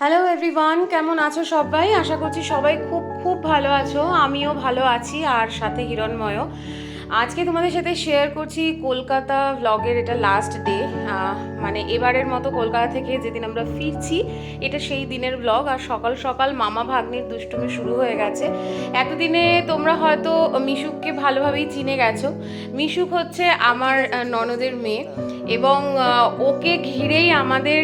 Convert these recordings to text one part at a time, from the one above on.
Hello everyone কেমন আছো সবাই? আশা করছি সবাই খুব খুব ভালো আছো। আমিও ভালো আছি, আর সাথে হিরণময়ও। আজকে তোমাদের সাথে শেয়ার করছি কলকাতা ভ্লগের এটা লাস্ট ডে মানে এবারের মতো কলকাতা থেকে যেদিন আমরা ফিরছি, এটা সেই দিনের ব্লগ আর সকাল সকাল মামা ভাগ্নির দুষ্টুমি শুরু হয়ে গেছে। এতদিনে তোমরা হয়তো মিশুককে ভালোভাবেই চিনে গেছো। মিশুক হচ্ছে আমার ননদের মেয়ে এবং ওকে ঘিরেই আমাদের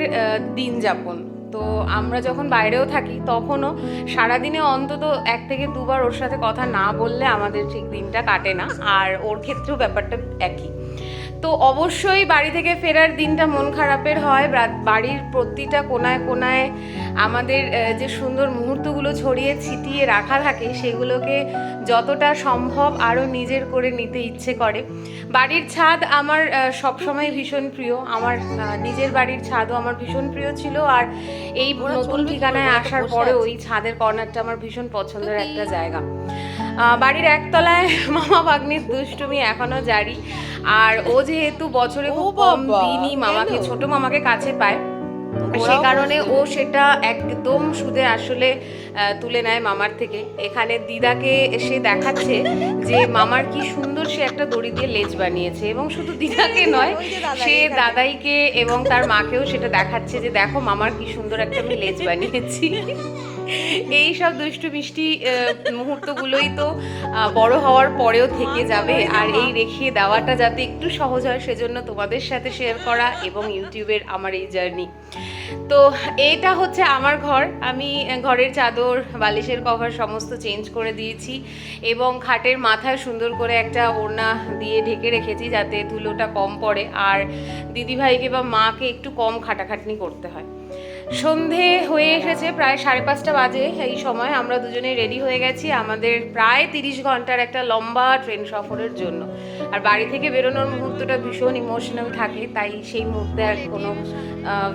দিন যাপন তো আমরা যখন বাইরেও থাকি, তখনও সারাদিনে অন্তত এক থেকে দুবার ওর সাথে কথা না বললে আমাদের ঠিক দিনটা কাটে না। আর ওর ক্ষেত্রেও ব্যাপারটা একই। তো অবশ্যই বাড়ি থেকে ফেরার দিনটা মন খারাপের হয়। বাড়ির প্রতিটা কোনায় কোনায় আমাদের যে সুন্দর মুহূর্তগুলো ছড়িয়ে ছিটিয়ে রাখা থাকে সেগুলোকে যতটা সম্ভব আরও নিজের করে নিতে ইচ্ছে করে। বাড়ির ছাদ আমার সবসময় ভীষণ প্রিয়। আমার নিজের বাড়ির ছাদও আমার ভীষণ প্রিয় ছিল। আর এই নতুন ঠিকানায় আসার পরে ওই ছাদের কর্নারটা আমার ভীষণ পছন্দের একটা জায়গা। বাড়ির একতলায় মামা ভাগ্নির দুষ্টুমি এখনও জারি। আর ও যেহেতু বছরে খুব কম দিনই মামাকে? ছোট মামাকে কাছে পায় সে কারণে ও সেটা একদম সুদে আসলে তুলে নেয় মামার থেকে। এখানে দিদাকে সে দেখাচ্ছে যে মামার কি সুন্দর সে একটা দড়ি দিয়ে লেজ বানিয়েছে। এবং শুধু দিদাকে নয় সে দাদাইকে এবং তার মাকেও সেটা দেখাচ্ছে যে দেখো মামার কি সুন্দর একটা আমি লেজ বানিয়েছি। এই সব দুষ্টু মিষ্টি মুহূর্তগুলোই তো বড় হওয়ার পরেও থেকে যাবে। আর এই রেখে দেওয়াটা যাতে একটু সহজ হয়, সেজন্য তোমাদের সাথে শেয়ার করা এবং ইউটিউবের আমার এই জার্নি তো এটা হচ্ছে আমার ঘর। আমি ঘরের চাদর, বালিশের কভার সমস্ত চেঞ্জ করে দিয়েছি এবং খাটের মাথায় সুন্দর করে একটা ওড়না দিয়ে ঢেকে রেখেছি যাতে ধুলোটা কম পড়ে। আর দিদিভাইকে বা মাকে একটু কম খাটাখাটনি করতে হয়। সন্ধে হয়ে এসেছে, প্রায় সাড়ে পাঁচটা বাজে এই সময়। আমরা দুজনে রেডি হয়ে গেছি আমাদের প্রায় তিরিশ ঘণ্টার একটা লম্বা ট্রেন সফরের জন্য। আর বাড়ি থেকে বেরোনোর মুহূর্তটা ভীষণ ইমোশনাল থাকে, তাই সেই মুহূর্তে আর কোনো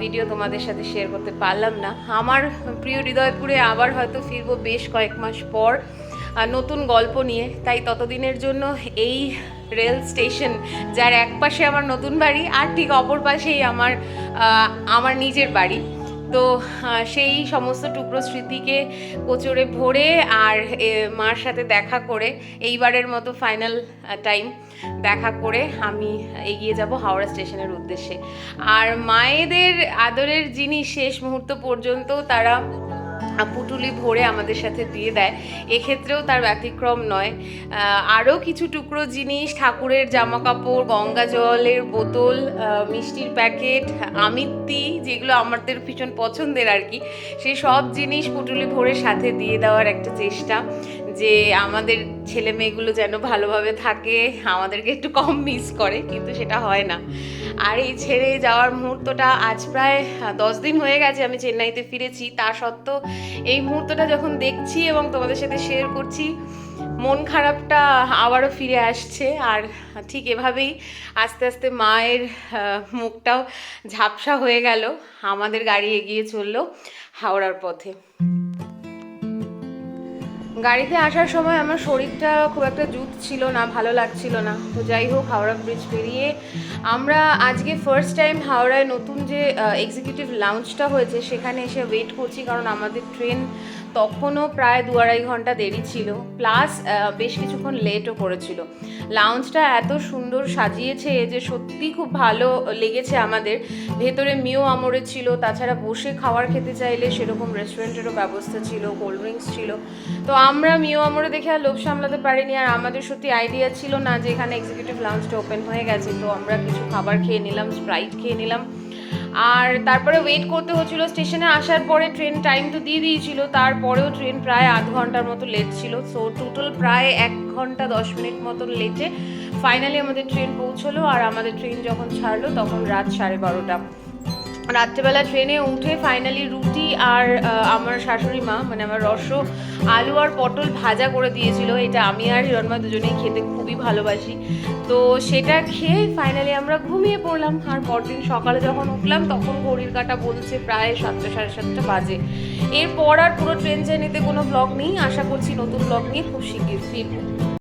ভিডিও তোমাদের সাথে শেয়ার করতে পারলাম না। আমার প্রিয় হৃদয়পুরে আবার হয়তো ফিরবো বেশ কয়েক মাস পর নতুন গল্প নিয়ে। তাই ততদিনের জন্য এই রেল স্টেশন যার এক পাশে আমার নতুন বাড়ি, আর ঠিক অপর পাশেই আমার আমার নিজের বাড়ি। তো সেই সমস্ত টুকরো স্মৃতিকে কোচরে ভরে আর মার সাথে দেখা করে, এইবারের মতো ফাইনাল টাইম দেখা করে আমি এগিয়ে যাব হাওড়া স্টেশনের উদ্দেশ্যে। আর মায়েদের আদরের জিনিস শেষ মুহূর্ত পর্যন্ত তারা পুটুলি ভরে আমাদের সাথে দিয়ে দেয়। এক্ষেত্রেও তার ব্যতিক্রম নয়। আরও কিছু টুকরো জিনিস, ঠাকুরের জামা কাপড় গঙ্গা জলের বোতল মিষ্টির প্যাকেট, আমিত্তি, যেগুলো আমাদের ভীষণ পছন্দের আর কি, সেই সব জিনিস পুটুলি ভরে সাথে দিয়ে দেওয়ার একটা চেষ্টা। যে আমাদের ছেলে মেয়েগুলো যেন ভালোভাবে থাকে, আমাদেরকে একটু কম মিস করে, কিন্তু সেটা হয় না। আর এই ছেড়ে যাওয়ার মুহূর্তটা আজ প্রায় দশ দিন হয়ে গেছে আমি চেন্নাইতে ফিরেছি। তা সত্ত্বেও এই মুহূর্তটা যখন দেখছি এবং তোমাদের সাথে শেয়ার করছি, মন খারাপটা আবারও ফিরে আসছে। আর ঠিক এভাবেই আস্তে আস্তে মায়ের মুখটাও ঝাপসা হয়ে গেল। আমাদের গাড়ি এগিয়ে চলল হাওড়ার পথে। গাড়িতে আসার সময় আমার শরীরটা খুব একটা জুত ছিল না, ভালো লাগছিল না। তো যাই হোক, হাওড়া ব্রিজ পেরিয়ে আমরা আজকে ফার্স্ট টাইম হাওড়ায় নতুন যে এক্সিকিউটিভ লাউঞ্জটা হয়েছে, সেখানে এসে ওয়েট করছি, কারণ আমাদের ট্রেন তখনও প্রায় দু আড়াই ঘণ্টা দেরি ছিল। প্লাস বেশ কিছুক্ষণ লেটও করেছিল। লাউঞ্জটা এত সুন্দর সাজিয়েছে যে সত্যি খুব ভালো লেগেছে আমাদের। ভেতরে মিও আমরে ছিল, তাছাড়া বসে খাবার খেতে চাইলে সেরকম রেস্টুরেন্টেরও ব্যবস্থা ছিল কোল্ড ড্রিঙ্কস ছিল। তো আমরা মিও আমরে দেখে আর লোভ সামলাতে পারিনি। আর আমাদের সত্যি আইডিয়া ছিল না যে এখানে এক্সিকিউটিভ লাউঞ্জটা ওপেন হয়ে গেছে। তো আমরা কিছু খাবার খেয়ে নিলাম স্প্রাইট খেয়ে নিলাম। আর তারপরে ওয়েট করতে হচ্ছিল স্টেশনে আসার পরে ট্রেন টাইম তো দিয়ে দিয়েছিল, তারপরেও ট্রেন প্রায় আধ ঘণ্টার মতো লেট ছিল। সো টোটাল প্রায় এক ঘণ্টা দশ মিনিট মতো লেটে ফাইনালি আমাদের ট্রেন পৌঁছলো আর আমাদের ট্রেন যখন ছাড়লো, তখন রাত সাড়ে বারোটা। রাত্রেবেলা ট্রেনে উঠে ফাইনালি রুটি আর আমার শাশুড়ি মা মানে আমার রস, আলু আর পটল ভাজা করে দিয়েছিল। এটা আমি আর হিরণমা দুজনেই খেতে খুবই ভালোবাসি। তো সেটা খেয়ে ফাইনালি আমরা ঘুমিয়ে পড়লাম। আর পরদিন সকালে যখন উঠলাম, তখন ঘড়ির কাটা বলছে প্রায় সাতটা, সাড়ে সাতটা বাজে। এরপর আর পুরো ট্রেন জার্নিতে কোনো ব্লগ নেই। আশা করছি নতুন ব্লগ নিয়ে খুব শিগগির ফিরবো।